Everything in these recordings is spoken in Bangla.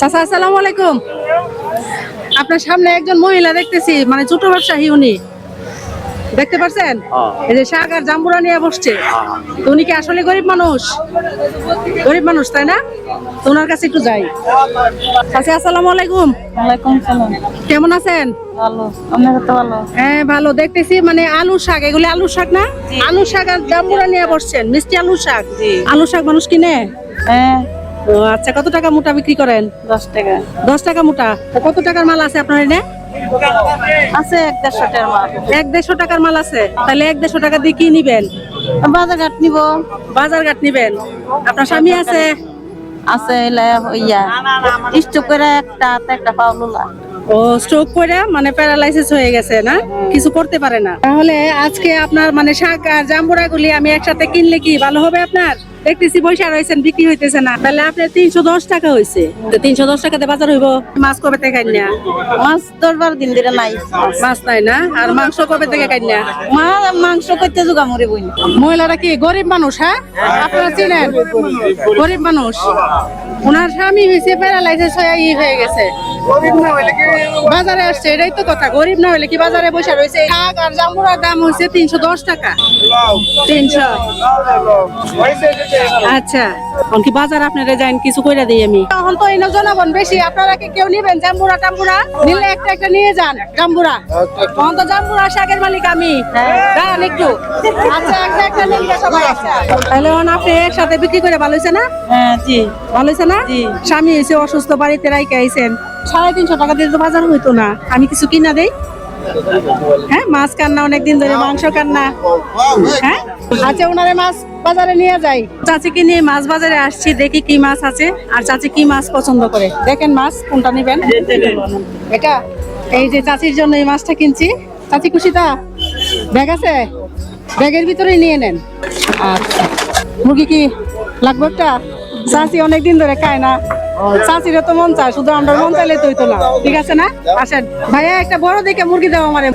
চাচা আসসালামু আলাইকুম। আপনার সামনে একজন মহিলা দেখতেছি মানে ছোট ব্যবসায়ী উনি। দেখতে পাচ্ছেন এই যে শাক আর জাম্বুরা নিয়ে বসছে। তো উনি কি আসলে গরিব মানুষ? গরিব মানুষ তাই না? তো ওনার কাছে একটু যাই। চাচা আসসালামু আলাইকুম। ওয়ালাইকুম সালাম কেমন আছেন? ভালো। আপনার তো ভালো? হ্যাঁ ভালো। দেখতেছি মানে আলু শাক এগুলি আলু শাক না? আলু শাক আর জাম্বুরা নিয়ে বসছেন মিষ্টি আলু শাক। আলু শাক মানুষ কিনে? হ্যাঁ। ও আচ্ছা কত টাকা মোটা বিক্রি করেন? দশ টাকা। দশ টাকা মোটা। কত টাকার মাল আছে আপনার এনে? আছে এক দেড়শো টাকার মাল। এক দেড়শো টাকার মাল আছে। তাহলে এক দেড়শো টাকা দিয়ে কি নিবেন? বাজার ঘাট নিব। বাজার ঘাট নিবেন। আপনার স্বামী আছে? আছে ইয়া। স্টোক করে একটা একটা পাওলুলা ও স্ট্রোক করে মানে প্যারালাইসিস হয়ে গেছে না? কিছু করতে পারে না। তাহলে আজকে আপনার মানে শাক আর জাম্বুরা গুলি আমি একসাথে কিনলে কি ভালো হবে আপনার? দেখতেছি পয়সা রয়েছেন বিক্রি হইতেছে না। তাহলে আপনার তিনশো দশ টাকা হয়েছে তো তিনশো দশ টাকাতে বাজার হইব? মাছ কবে থেকে খাই না মাছ দশ বারো দিন ধরে নাই। মাছ নাই না? আর মাংস কবে থেকে খাই না মা মাংস করতে যোগা মরে বই মহিলারা কি গরিব মানুষ হ্যাঁ? আপনারা চিনেন? গরিব মানুষ। ওনার স্বামী হয়েছে প্যারালাইসিস হয়ে ই হয়ে গেছে। বাজারে আসছে এটাই তো কথা। গরিব না হলে কি বাজারে বসে রয়েছে? শাক আর জামুরার দাম হয়েছে তিনশো দশ টাকা। তিনশো। আচ্ছা। এখন কি বাজার আপনারা যান কিছু কইরা দিই আমি? তখন তো এই জনগণ বেশি আপনারা কি কেউ নিবেন? জাম্বুরা টাম্বুরা নিলে একটা একটা নিয়ে যান জাম্বুরা তখন তো জাম্বুরা শাকের মালিক আমি। দাঁড়ান একটু। আচ্ছা একটা একটা নিয়ে সবাই আচ্ছা তাহলে এখন আপনি একসাথে বিক্রি করে ভালো হয়েছে না? হ্যাঁ জি। ভালো হয়েছে না? জি। স্বামী এসে অসুস্থ বাড়িতে রাইকে আইছেন। সাড়ে তিনশো টাকা দিয়ে তো বাজার হইতো না। আমি কিছু কিনা দেই? হ্যাঁ মাছ কান্না, অনেকদিন ধরে মাংস কান্না। হ্যাঁ? আচ্ছা ওনারে মাছ বাজারে নিয়ে যাই। চাচিকে নিয়ে মাছ বাজারে আসছি, দেখি কি মাছ আছে। আর চাচি কি মাছ পছন্দ করে? দেখেন মাছ, কোনটা নেবেন? এটা? এই যে চাচির জন্য এই মাছটা কিনছি। চাচি খুশি তা? ব্যাগ আছে? ব্যাগের ভিতরে নিয়ে নেন। আচ্ছা। মুরগি কি লাগবে একটা? চাচি অনেকদিন ধরে খায় না। চাচিরও তো মন চায় শুধু আমরা মন চাইলে তো হইতো না। ঠিক আছে না? আসেন। ভাইয়া একটা বড় দেখে মুরগি দেওয়া আমারে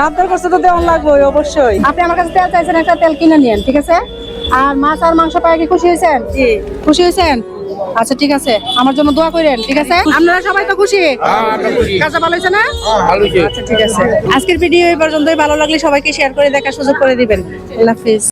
রাতের করছে তো দেওয়া লাগবে অবশ্যই। আপনি আমার কাছে তেল চাইছেন একটা তেল কিনে নিয়েন ঠিক আছে? আর মাছ আর মাংস পাই কি খুশি হয়েছেন? খুশি হয়েছেন? আচ্ছা ঠিক আছে। আমার জন্য দোয়া করেন ঠিক আছে? আপনারা সবাই তো খুশি? কাজটা ভালো হয়েছে না? আচ্ছা ঠিক আছে। আজকের ভিডিও এই পর্যন্তই। ভালো লাগলে সবাইকে শেয়ার করে দেখার সুযোগ করে দিবেন। আল্লাহ হাফিজ।